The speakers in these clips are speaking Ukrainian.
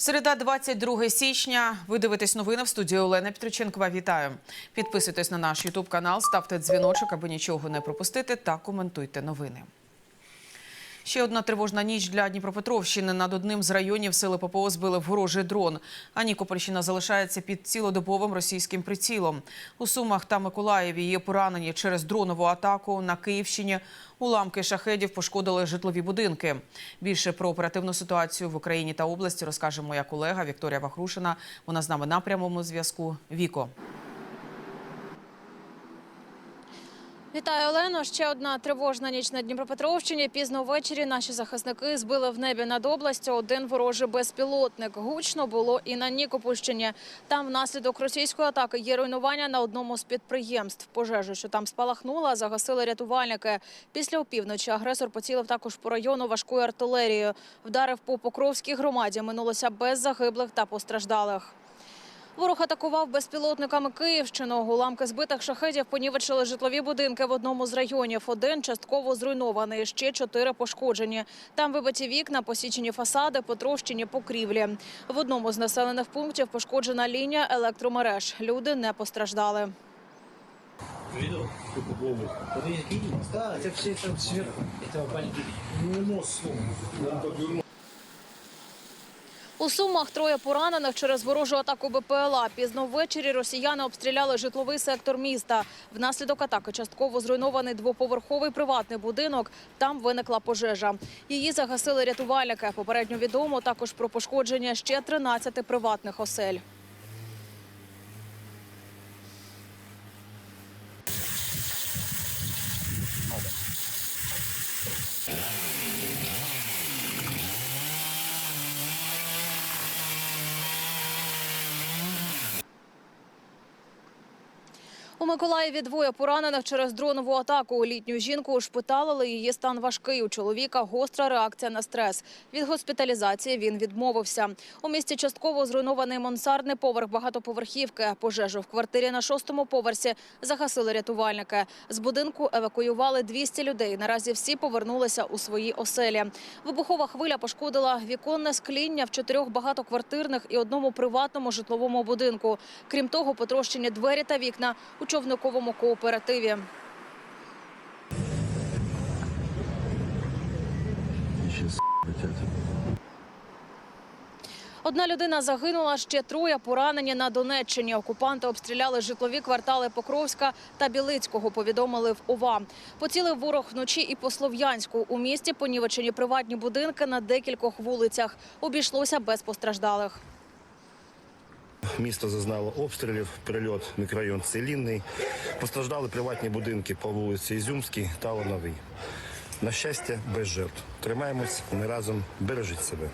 Середа, 22 січня. Ви дивитесь новини в студії Олена Петриченкова. Вітаю. Підписуйтесь на наш Ютуб канал, ставте дзвіночок, аби нічого не пропустити, та коментуйте новини. Ще одна тривожна ніч для Дніпропетровщини. Над одним з районів сили ППО збили ворожий дрон. А Нікопольщина залишається під цілодобовим російським прицілом. У Сумах та Миколаєві є поранені через дронову атаку. На Київщині уламки шахедів пошкодили житлові будинки. Більше про оперативну ситуацію в Україні та області розкаже моя колега Вікторія Вахрушина. Вона з нами на прямому зв'язку. Віко. Вітаю, Олено. Ще одна тривожна ніч на Дніпропетровщині. Пізно ввечері наші захисники збили в небі над областю один ворожий безпілотник. Гучно було і на Нікопольщині. Там внаслідок російської атаки є руйнування на одному з підприємств. Пожежу, що там спалахнула, загасили рятувальники. Після опівночі агресор поцілив також по району важкою артилерією. Вдарив по Покровській громаді. Минулося без загиблих та постраждалих. Ворог атакував безпілотниками Київщину. Уламки збитих шахедів понівечили житлові будинки в одному з районів. Один частково зруйнований, ще чотири пошкоджені. Там вибиті вікна, посічені фасади, потрощені покрівлі. В одному з населених пунктів пошкоджена лінія електромереж. Люди не постраждали. Видел? Сколько плавает? Это я видел? Да, это все там сверху. Это бандит. Ну, нос сломан. У Сумах троє поранених через ворожу атаку БПЛА. Пізно ввечері росіяни обстріляли житловий сектор міста. Внаслідок атаки частково зруйнований двоповерховий приватний будинок. Там виникла пожежа. Її загасили рятувальники. Попередньо відомо також про пошкодження ще 13 приватних осель. У Миколаєві двоє поранених через дронову атаку. Літню жінку ушпиталили, її стан важкий. У чоловіка гостра реакція на стрес. Від госпіталізації він відмовився. У місті частково зруйнований мансардний поверх багатоповерхівки. Пожежу в квартирі на шостому поверсі загасили рятувальники. З будинку евакуювали 200 людей. Наразі всі повернулися у свої оселі. Вибухова хвиля пошкодила віконне скління в чотирьох багатоквартирних і одному приватному житловому будинку. Крім того, потрощені двері та вікна у човниковому кооперативі. Одна людина загинула, ще троє поранені на Донеччині. Окупанти обстріляли житлові квартали Покровська та Білицького, повідомили в ОВА. Поцілив ворог вночі і по Слов'янську. У місті понівечені приватні будинки на декількох вулицях. Обійшлося без постраждалих. Місто зазнало обстрілів, прильот мікрорайон Целінний. Постраждали приватні будинки по вулиці Ізюмській та Лановій. На щастя, без жертв. Тримаємось, ми разом бережіть себе.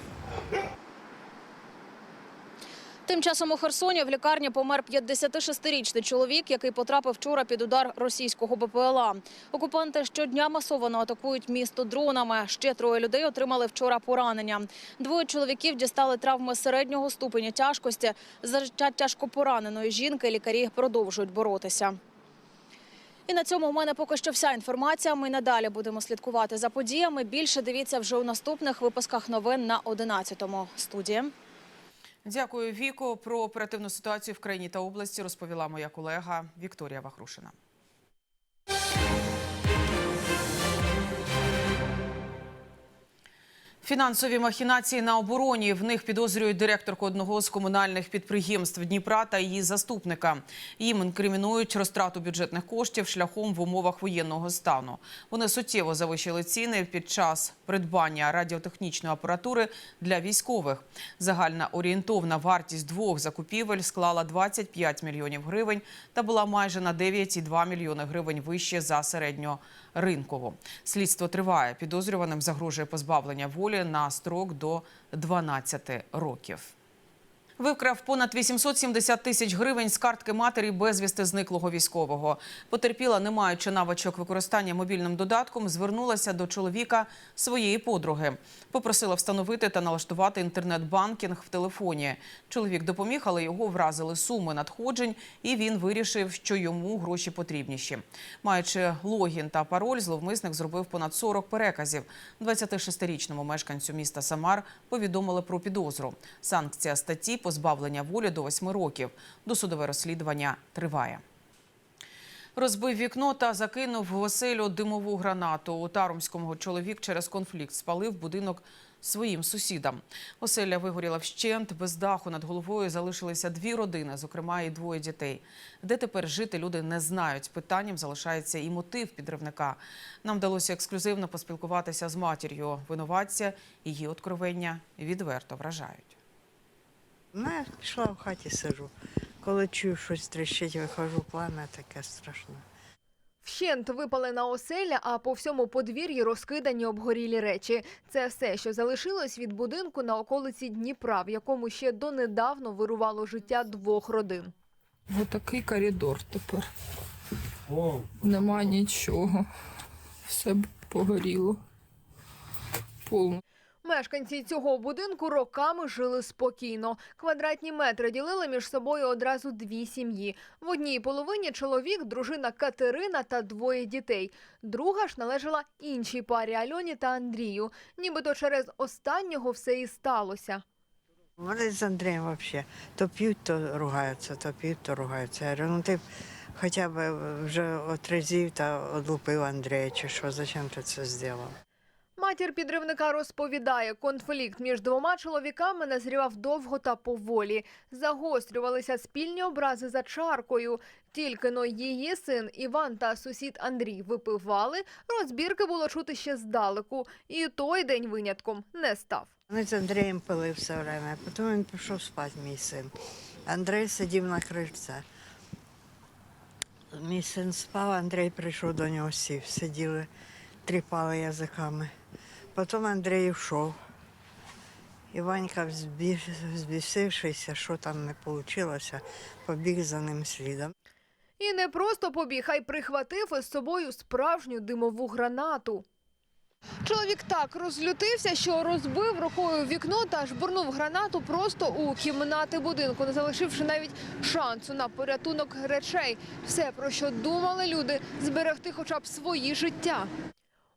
Тим часом у Херсоні в лікарні помер 56-річний чоловік, який потрапив вчора під удар російського БПЛА. Окупанти щодня масово атакують місто дронами. Ще троє людей отримали вчора поранення. Двоє чоловіків дістали травми середнього ступеня тяжкості. За життя тяжко пораненої жінки лікарі продовжують боротися. І на цьому у мене поки що вся інформація. Ми надалі будемо слідкувати за подіями. Більше дивіться вже у наступних випусках новин на 11-му. Студія. Дякую, Віко. Про оперативну ситуацію в країні та області розповіла моя колега Вікторія Вахрушина. Фінансові махінації на обороні. В них підозрюють директорку одного з комунальних підприємств Дніпра та її заступника. Їм інкримінують розтрату бюджетних коштів шляхом в умовах воєнного стану. Вони суттєво завищили ціни під час придбання радіотехнічної апаратури для військових. Загальна орієнтовна вартість двох закупівель склала 25 мільйонів гривень та була майже на 9,2 мільйони гривень вище за середньоринкову. Слідство триває. Підозрюваним загрожує позбавлення волі на строк до 12 років. Викрав понад 870 тисяч гривень з картки матері безвісти зниклого військового. Потерпіла, не маючи навичок використання мобільним додатком, звернулася до чоловіка своєї подруги. Попросила встановити та налаштувати інтернет-банкінг в телефоні. Чоловік допоміг, але його вразили суми надходжень, і він вирішив, що йому гроші потрібніші. Маючи логін та пароль, зловмисник зробив понад 40 переказів. 26-річному мешканцю міста Самар повідомили про підозру. Санкція статті позбавлення волі до 8 років. Досудове розслідування триває. Розбив вікно та закинув в оселю димову гранату. У Тарумському чоловік через конфлікт спалив будинок своїм сусідам. Оселя вигоріла вщент, без даху над головою залишилися дві родини, зокрема і двоє дітей. Де тепер жити люди не знають. Питанням залишається і мотив підривника. Нам вдалося ексклюзивно поспілкуватися з матір'ю винуватця. Її откровення відверто вражають. Ну, я пішла в хаті сижу. Коли чую щось тріщить, виходжу пламя, таке страшне. Вщент випалена оселя, а по всьому подвір'ї розкидані обгорілі речі. Це все, що залишилось від будинку на околиці Дніпра, в якому ще донедавно вирувало життя двох родин. Отакий коридор тепер. Нема нічого. Все погоріло. Повно. Мешканці цього будинку роками жили спокійно. Квадратні метри ділили між собою одразу дві сім'ї. В одній половині чоловік, дружина Катерина та двоє дітей. Друга ж належала іншій парі Альоні та Андрію. Нібито через останнього все і сталося. Вони з Андрієм взагалі то п'ють, то ругаються, то п'ють, то ругаються. Я говорю, ну ти хоча б вже отрезів та одлупив Андрія, чи що, зачем ти це зробив? Матір підривника розповідає, конфлікт між двома чоловіками назрівав довго та поволі. Загострювалися спільні образи за чаркою. Тільки но її син Іван та сусід Андрій випивали, розбірки було чути ще здалеку. І той день винятком не став. Вони з Андрієм пили все время, потім він пішов спати, мій син. Андрій сидів на крильці. Мій син спав, Андрій прийшов до нього сів, сиділи, тріпали язиками. Потім Андрій йшов. Іванька, взбі- взбісившися, що там не вийшло, побіг за ним слідом. І не просто побіг, а й прихватив із собою справжню димову гранату. Чоловік так розлютився, що розбив рукою вікно та жбурнув гранату просто у кімнати будинку, не залишивши навіть шансу на порятунок речей. Все, про що думали люди, зберегти хоча б свої життя.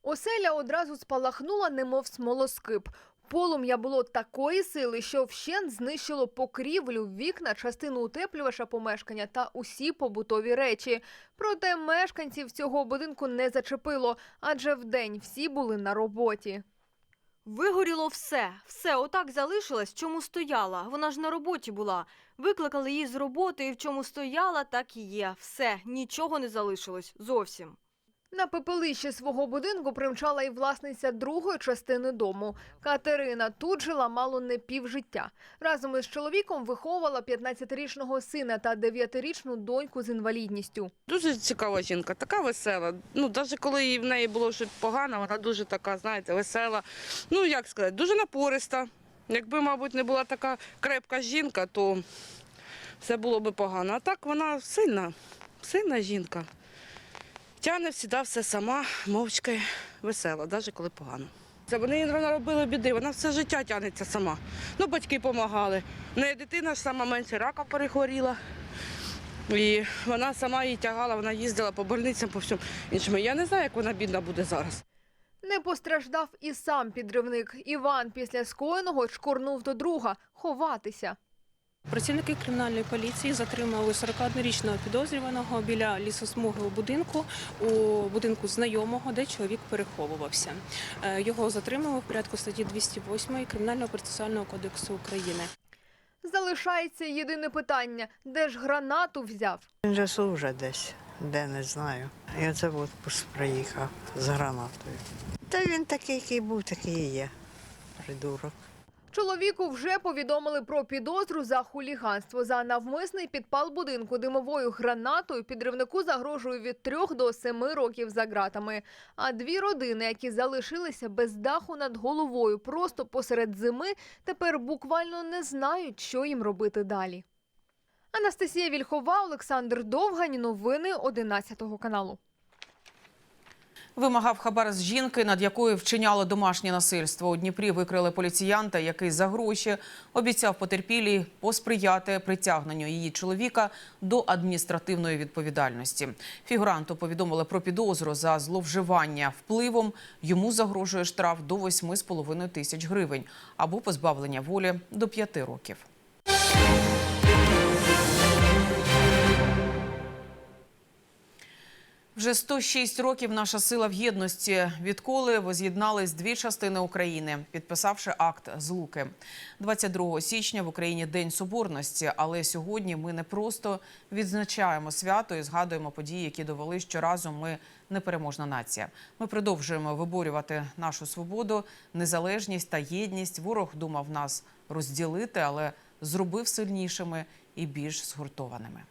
Оселя одразу спалахнула, немов смолоскип. Полум'я було такої сили, що вщент знищило покрівлю, вікна, частину утеплювача помешкання та усі побутові речі. Проте мешканців цього будинку не зачепило, адже вдень всі були на роботі. Вигоріло все, все отак залишилось, чому стояла. Вона ж на роботі була. Викликали її з роботи, і в чому стояла, так і є. Все, нічого не залишилось зовсім. На пепелище свого будинку примчала і власниця другої частини дому. Катерина тут жила мало не півжиття. Разом із чоловіком виховувала 15-річного сина та 9-річну доньку з інвалідністю. Дуже цікава жінка, така весела. Ну, навіть коли в неї було щось погано, вона дуже така, знаєте, весела. Ну, як сказати, дуже напориста. Якби, мабуть, не була така крепка жінка, то все було б погано. А так вона сильна, сильна жінка. Тягне завжди все сама, мовчки, весела, навіть коли погано. Це вони їй наробили біди, вона все життя тягнеться сама. Ну, батьки допомагали. В неї дитина ж сама менше рака перехворіла. І вона сама її тягала, вона їздила по больницям, по всьому іншому. Я не знаю, як вона бідна буде зараз. Не постраждав і сам підривник. Іван після скоєного шкурнув до друга ховатися. Працівники кримінальної поліції затримали 41-річного підозрюваного біля лісосмуги будинку у будинку знайомого, де чоловік переховувався. Е, Його затримали в порядку статті 208 Кримінального процесуального кодексу України. Залишається єдине питання: де ж гранату взяв? Він же служить десь, де не знаю. І оце в відпуск приїхав з гранатою. Та він такий, який був, такий і є. Придурок. Чоловіку вже повідомили про підозру за хуліганство. За навмисний підпал будинку димовою гранатою підривнику загрожує від 3 до 7 років за ґратами. А дві родини, які залишилися без даху над головою просто посеред зими, тепер буквально не знають, що їм робити далі. Анастасія Вільхова, Олександр Довгань. Новини 11 каналу. Вимагав хабар з жінки, над якою вчиняло домашнє насильство. У Дніпрі викрили поліціянта, який за гроші обіцяв потерпілій посприяти притягненню її чоловіка до адміністративної відповідальності. Фігуранту повідомили про підозру за зловживання впливом. Йому загрожує штраф до 8,5 тисяч гривень або позбавлення волі до 5 років. Вже 106 років наша сила в єдності. Відколи воз'єднались дві частини України, підписавши акт злуки. 22 січня в Україні День Соборності. Але сьогодні ми не просто відзначаємо свято і згадуємо події, які довели, що разом ми непереможна нація. Ми продовжуємо виборювати нашу свободу, незалежність та єдність. Ворог думав нас розділити, але зробив сильнішими і більш згуртованими.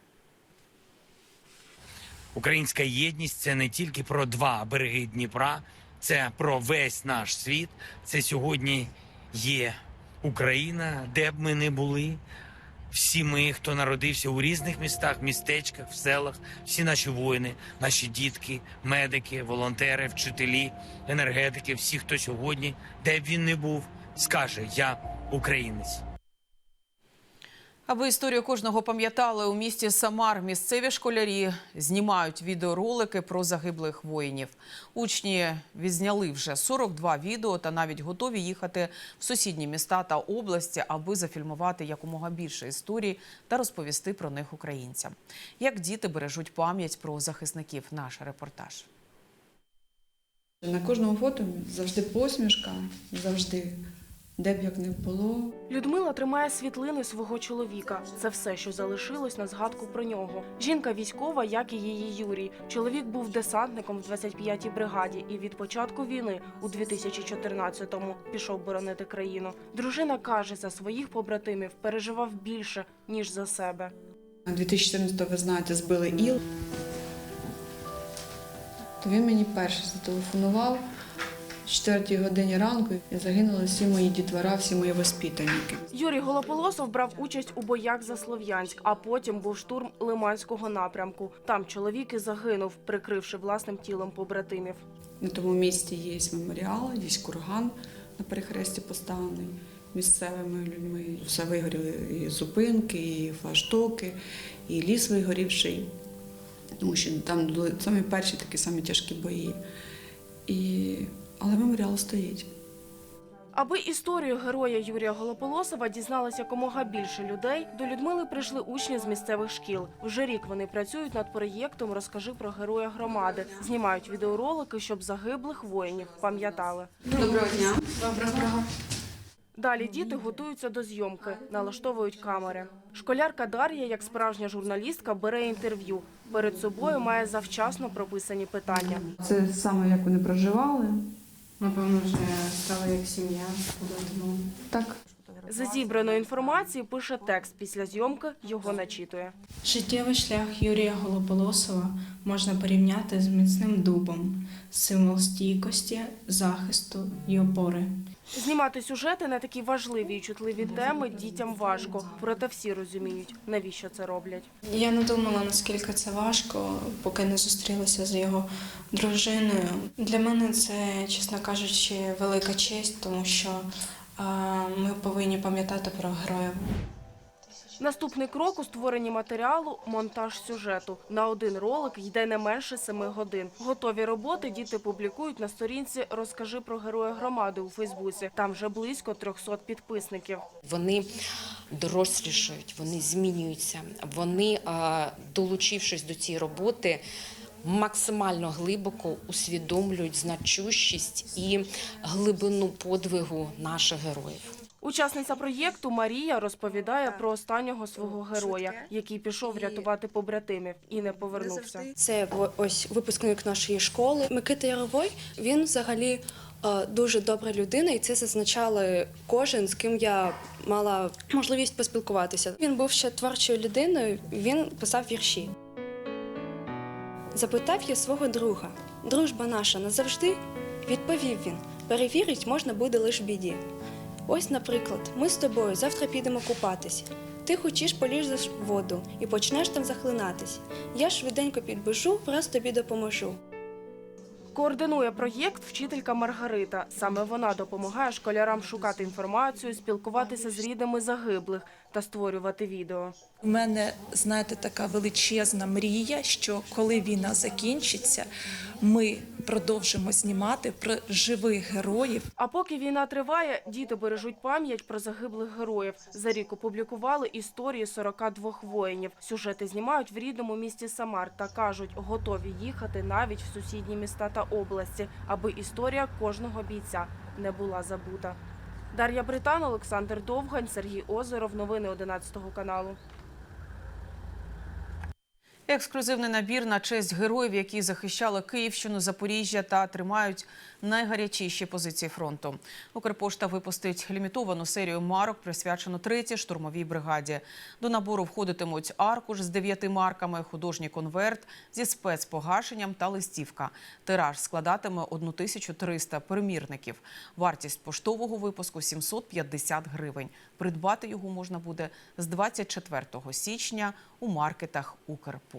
Українська єдність це не тільки про два береги Дніпра, це про весь наш світ. Це сьогодні є Україна, де б ми не були. Всі ми, хто народився у різних містах, містечках, в селах, всі наші воїни, наші дітки, медики, волонтери, вчителі, енергетики, всі, хто сьогодні, де б він не був, скаже: Я українець. Аби історію кожного пам'ятали у місті Самар, місцеві школярі знімають відеоролики про загиблих воїнів. Учні відзняли вже 42 відео та навіть готові їхати в сусідні міста та області, аби зафільмувати якомога більше історій та розповісти про них українцям. Як діти бережуть пам'ять про захисників, наш репортаж. На кожному фото завжди посмішка, завжди, де б як не було. Людмила тримає світлини свого чоловіка. Це все, що залишилось на згадку про нього. Жінка військова, як і її Юрій. Чоловік був десантником в 25-й бригаді і від початку війни у 2014-му пішов боронити країну. Дружина каже, за своїх побратимів переживав більше ніж за себе. 2014-го, ви знаєте, збили іл. То він мені перший зателефонував 4 годині ранку загинули всі мої дітвора, всі мої воспитанники. Юрій Голополосов брав участь у боях за Слов'янськ, а потім був штурм Лиманського напрямку. Там чоловік і загинув, прикривши власним тілом побратимів. На тому місці є меморіал, є курган на перехресті поставлений місцевими людьми. Все вигоріли і зупинки, і флаштоки, і ліс вигорівший. Тому що там були самі перші такі самі тяжкі бої. І... Але меморіал стоїть. Аби історію героя Юрія Голополосова дізналося якомога більше людей, до Людмили прийшли учні з місцевих шкіл. Вже рік вони працюють над проєктом Розкажи про героя громади. Знімають відеоролики, щоб загиблих воїнів пам'ятали. Доброго дня. Доброго. Далі діти готуються до зйомки, налаштовують камери. Школярка Дар'я, як справжня журналістка, бере інтерв'ю. Перед собою має завчасно прописані питання. Це саме як вони проживали. Напевно, вже стала як сім'я. Так. За зібраної інформації пише текст. Після зйомки його начитує. Життєвий шлях Юрія Голополосова можна порівняти з міцним дубом, символ стійкості, захисту і опори. Знімати сюжети на такі важливі і чутливі теми дітям важко, проте всі розуміють, навіщо це роблять. Я не думала, наскільки це важко, поки не зустрілася з його дружиною. Для мене це, чесно кажучи, велика честь, тому що ми повинні пам'ятати про героїв. Наступний крок у створенні матеріалу монтаж сюжету. На один ролик йде не менше семи годин. Готові роботи діти публікують на сторінці Розкажи про героя громади у Фейсбуці. Там вже близько 300 підписників. Вони дорослішають, вони змінюються. Вони, долучившись до цієї роботи, максимально глибоко усвідомлюють значущість і глибину подвигу наших героїв. Учасниця проєкту Марія розповідає про останнього свого героя, який пішов рятувати побратимів і не повернувся. Це ось випускник нашої школи. Микита Яровой. Він взагалі е, дуже добра людина, і це зазначали кожен, з ким я мала можливість поспілкуватися. Він був ще творчою людиною, він писав вірші. Запитав я свого друга: дружба наша назавжди? Відповів він: перевірить можна буде лише в біді. Ось, наприклад, ми з тобою завтра підемо купатись. Ти хочеш полізеш в воду і почнеш там захлинатись. Я швиденько підбежу, раз тобі допоможу. Координує проєкт вчителька Маргарита. Саме вона допомагає школярам шукати інформацію, спілкуватися з рідними загиблих та створювати відео. У мене, знаєте, така величезна мрія, що коли війна закінчиться, ми продовжимо знімати про живих героїв. А поки війна триває, діти бережуть пам'ять про загиблих героїв. За рік опублікували історії 42 воїнів. Сюжети знімають в рідному місті Самар та кажуть, готові їхати навіть в сусідні міста та області, аби історія кожного бійця не була забута. Дар'я Британ, Олександр Довгань, Сергій Озеров. Новини 11 каналу. Ексклюзивний набір на честь героїв, які захищали Київщину, Запоріжжя та тримають найгарячіші позиції фронту. Укрпошта випустить лімітовану серію марок, присвячену третій штурмовій бригаді. До набору входитимуть аркуш з дев'яти марками, художній конверт зі спецпогашенням та листівка. Тираж складатиме 1300 примірників. Вартість поштового випуску 750 гривень. Придбати його можна буде з 24 січня у маркетах Укрпошти.